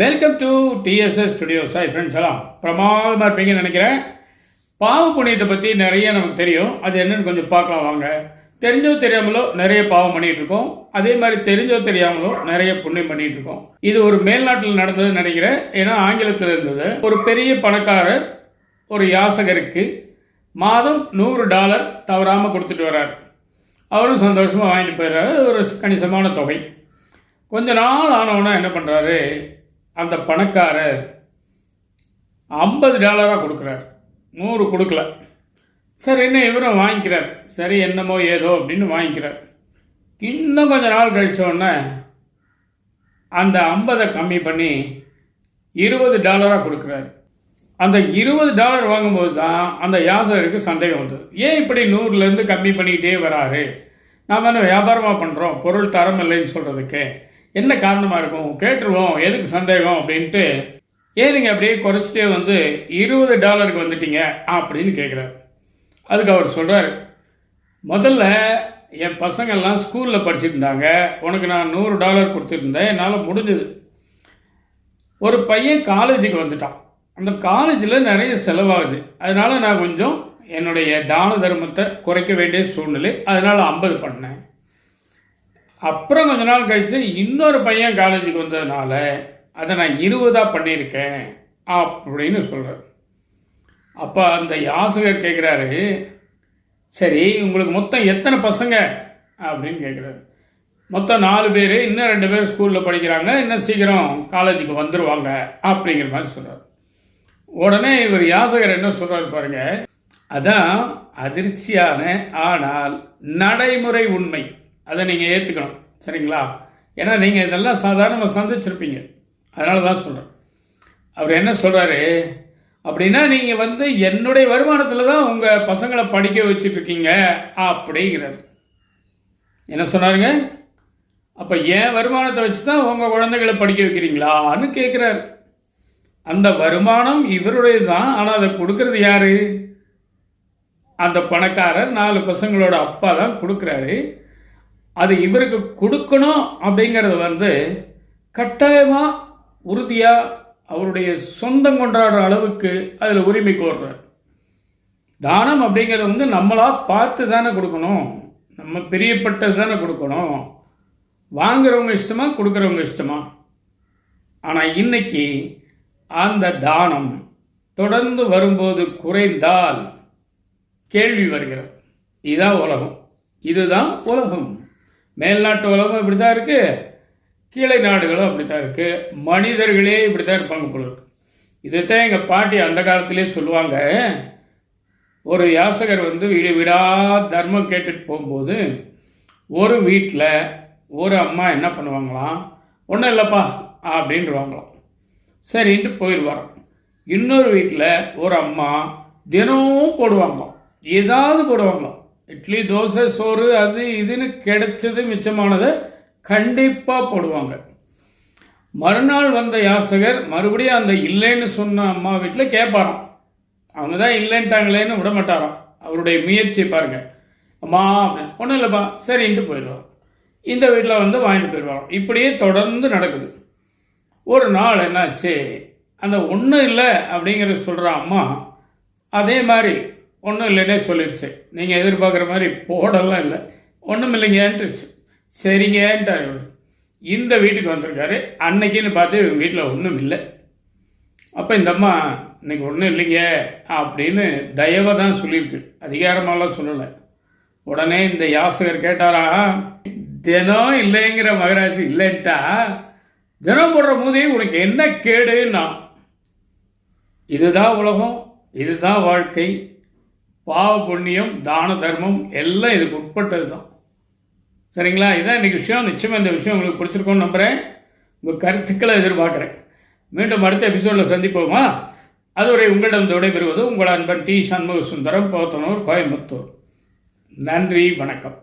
Welcome to DSS studios hi friends எல்லாம் பிரமாதமாக இருப்பீங்கன்னு நினைக்கிறேன். பாவ புண்ணியத்தை பற்றி நிறைய நமக்கு தெரியும். அது என்னன்னு கொஞ்சம் பார்க்கலாம் வாங்க. தெரிஞ்சோ தெரியாமலோ நிறைய பாவம் பண்ணிட்டு இருக்கோம். அதே மாதிரி தெரிஞ்சோ தெரியாமலோ நிறைய புண்ணியம் பண்ணிட்டு இருக்கோம். இது ஒரு மேல்நாட்டில் நடந்ததுன்னு நினைக்கிறேன். ஏன்னா ஆங்கிலத்தில் இருந்தது. ஒரு பெரிய பணக்காரர் ஒரு யாசகருக்கு மாதம் நூறு டாலர் தவறாமல் கொடுத்துட்டு வர்றார். அவரும் சந்தோஷமாக வாங்கிட்டு போயிடுறாரு. ஒரு கணிசமான தொகை. கொஞ்ச நாள் ஆனவுடனே என்ன பண்ணுறாரு அந்த பணக்காரர் ஐம்பது டாலராக கொடுக்குறார். நூறு கொடுக்கல. சரி என்ன இவரும் வாங்கிக்கிறார். சரி என்னமோ ஏதோ அப்படின்னு வாங்கிக்கிறார். இன்னும் கொஞ்ச நாள் கழிச்ச அந்த ஐம்பதை கம்மி பண்ணி இருபது டாலராக கொடுக்குறாரு. அந்த இருபது டாலர் வாங்கும்போது தான் அந்த யாசகருக்கு சந்தேகம் வந்தது. ஏன் இப்படி நூறுலேருந்து கம்மி பண்ணிக்கிட்டே வராரு? நாம் என்ன வியாபாரமாக பண்ணுறோம் பொருள் தரம் இல்லைன்னு சொல்கிறதுக்கு என்ன காரணமாக இருக்கும்? கேட்டுருவோம். எதுக்கு சந்தேகம்? அப்படின்ட்டு ஏன் நீங்கள் அப்படியே குறைச்சிட்டே வந்து இருபது டாலருக்கு வந்துட்டீங்க அப்படின்னு கேட்குறாரு அதுக்கு அவர் சொல்கிறார் முதல்ல என் பசங்கள்லாம் ஸ்கூலில் படிச்சிருந்தாங்க. உனக்கு நான் நூறு டாலர் கொடுத்துருந்தேன். என்னால் முடிஞ்சது. ஒரு பையன் காலேஜுக்கு வந்துட்டான். அந்த காலேஜில் நிறைய செலவாகுது. அதனால் நான் கொஞ்சம் என்னுடைய தான தர்மத்தை குறைக்க வேண்டிய சூழ்நிலை அதனால் ஐம்பது பண்ணேன். அப்புறம் கொஞ்ச நாள் கழித்து இன்னொரு பையன் காலேஜுக்கு வந்ததுனால அதை நான் இருபதாக பண்ணியிருக்கேன் அப்படின்னு சொல்கிறார் அப்போ அந்த யாசகர் கேட்குறாரு சரி உங்களுக்கு மொத்தம் எத்தனை பசங்க? அப்படின்னு கேட்குறாரு மொத்தம் நாலு பேர் இன்னும் ரெண்டு பேர் ஸ்கூலில் படிக்கிறாங்க இன்னும் சீக்கிரம் காலேஜுக்கு வந்துடுவாங்க அப்படிங்கிற மாதிரி சொல்கிறார் உடனே இவர் யாசகர் என்ன சொல்கிறார் பாருங்கள் அதான் அதிர்ச்சியான ஆனால் நடைமுறை உண்மை. அதை நீங்கள் ஏற்றுக்கணும் சரிங்களா? ஏன்னா நீங்கள் இதெல்லாம் சாதாரணமாக சந்திச்சிருப்பீங்க. அதனால தான் சொல்கிறேன் அவர் என்ன சொல்கிறாரு அப்படின்னா நீங்கள் வந்து என்னுடைய வருமானத்தில் தான் உங்கள் பசங்களை படிக்க வச்சுட்ருக்கீங்க அப்படிங்கிறார். என்ன சொன்னாருங்க? அப்போ என் வருமானத்தை வச்சு தான் உங்கள் குழந்தைகளை படிக்க வைக்கிறீங்களான்னு கேட்குறாரு அந்த வருமானம் இவருடைய தான் ஆனால் அதை கொடுக்கறது யாரு? அந்த பணக்காரர் நாலு பசங்களோட அப்பா தான் கொடுக்குறாரு. அது இவருக்கு கொடுக்கணும் அப்படிங்கிறது வந்து கட்டாயமாக உறுதியாக அவருடைய சொந்தம் கொண்டாடுற அளவுக்கு அதில் உரிமை கோர்றார். தானம் அப்படிங்கிறது வந்து நம்மளாக பார்த்து தானே கொடுக்கணும். நம்ம பிரியப்பட்டது தானே கொடுக்கணும். வாங்குறவங்க இஷ்டமா கொடுக்குறவங்க இஷ்டமா. ஆனால் இன்னைக்கு அந்த தானம் தொடர்ந்து வரும்போது குறைந்தால் கேள்வி வருகிறது. இதுதான் உலகம். இதுதான் உலகம். மேல்நாட்டு உலகம் இப்படி தான் இருக்குது கீழே நாடுகளும் அப்படி தான் இருக்குது மனிதர்களே இப்படி தான் இருப்பாங்க போல இருக்கு. இதைத்தான் எங்கள் பாட்டி அந்த காலத்திலே சொல்லுவாங்க. ஒரு யாசகர் வந்து வீடு வீடா தர்மம் கேட்டுட்டு போகும்போது ஒரு வீட்டில் ஒரு அம்மா என்ன பண்ணுவாங்களாம்? ஒன்றும் இல்லைப்பா அப்படின்றவாங்களாம். சரின்ட்டு போயிடுவாராம் இன்னொரு வீட்டில் ஒரு அம்மா தினமும் போடுவாங்களாம். ஏதாவது போடுவாங்களாம். இட்லி தோசை சோறு அது இதுன்னு கிடைச்சது மிச்சமானதை கண்டிப்பாக போடுவாங்க. மறுநாள் வந்த யாசகர் மறுபடியும் அந்த இல்லைன்னு சொன்ன அம்மா வீட்டில் கேட்பாராம் அவங்க தான் இல்லைன்ட்டாங்களேன்னு விட மாட்டாராம். அவருடைய முயற்சியை பாருங்க. அம்மா அப்படின்னு ஒன்றும் இல்லைப்பா சரின்ட்டு போயிடுவார். இந்த வீட்டில் வந்து வாங்கிட்டு போயிடுவாராம் இப்படியே தொடர்ந்து நடக்குது. ஒரு நாள் என்னாச்சு? அந்த ஒன்றும் இல்லை அப்படிங்கிறத சொல்கிற அம்மா அதே மாதிரி ஒன்றும் இல்லைன்னே சொல்லிடுச்சு நீங்கள் எதிர்பார்க்குற மாதிரி போடலாம் இல்லை. ஒன்றும் இல்லைங்கன்ட்டுருச்சு சரிங்கன்ட்டார் இவர். இந்த வீட்டுக்கு வந்திருக்காரு. அன்னைக்குன்னு பார்த்து இவங்க வீட்டில் ஒன்றும் இல்லை. அப்போ இந்த அம்மா இன்னைக்கு ஒன்றும் இல்லைங்க. அப்படின்னு தயவை தான் சொல்லியிருக்கு. அதிகாரமாலாம் சொல்லலை. உடனே இந்த யாசகர் கேட்டாரா தினம் இல்லைங்கிற மகராசி இல்லைன்ட்டா? தினம் போடுற போதே உனக்கு என்ன கேடுன்னா? இதுதான் உலகம். இதுதான் வாழ்க்கை. பாவ புண்ணியம் தான தர்மம் எல்லாம் இதுக்கு உட்பட்டது தான் சரிங்களா? இதான் இன்றைக்கி விஷயம். நிச்சயமாக இந்த விஷயம் உங்களுக்கு பிடிச்சிருக்கோன்னு நம்புகிறேன் உங்கள் கருத்துக்களை எதிர்பார்க்குறேன். மீண்டும் அடுத்த எபிசோடில் சந்திப்போமா? அதுவரை உங்களிடம் விடைபெறுவது உங்கள் அன்பன் டி சண்முக சுந்தரம் போத்தனூர் கோயம்புத்தூர். நன்றி வணக்கம்.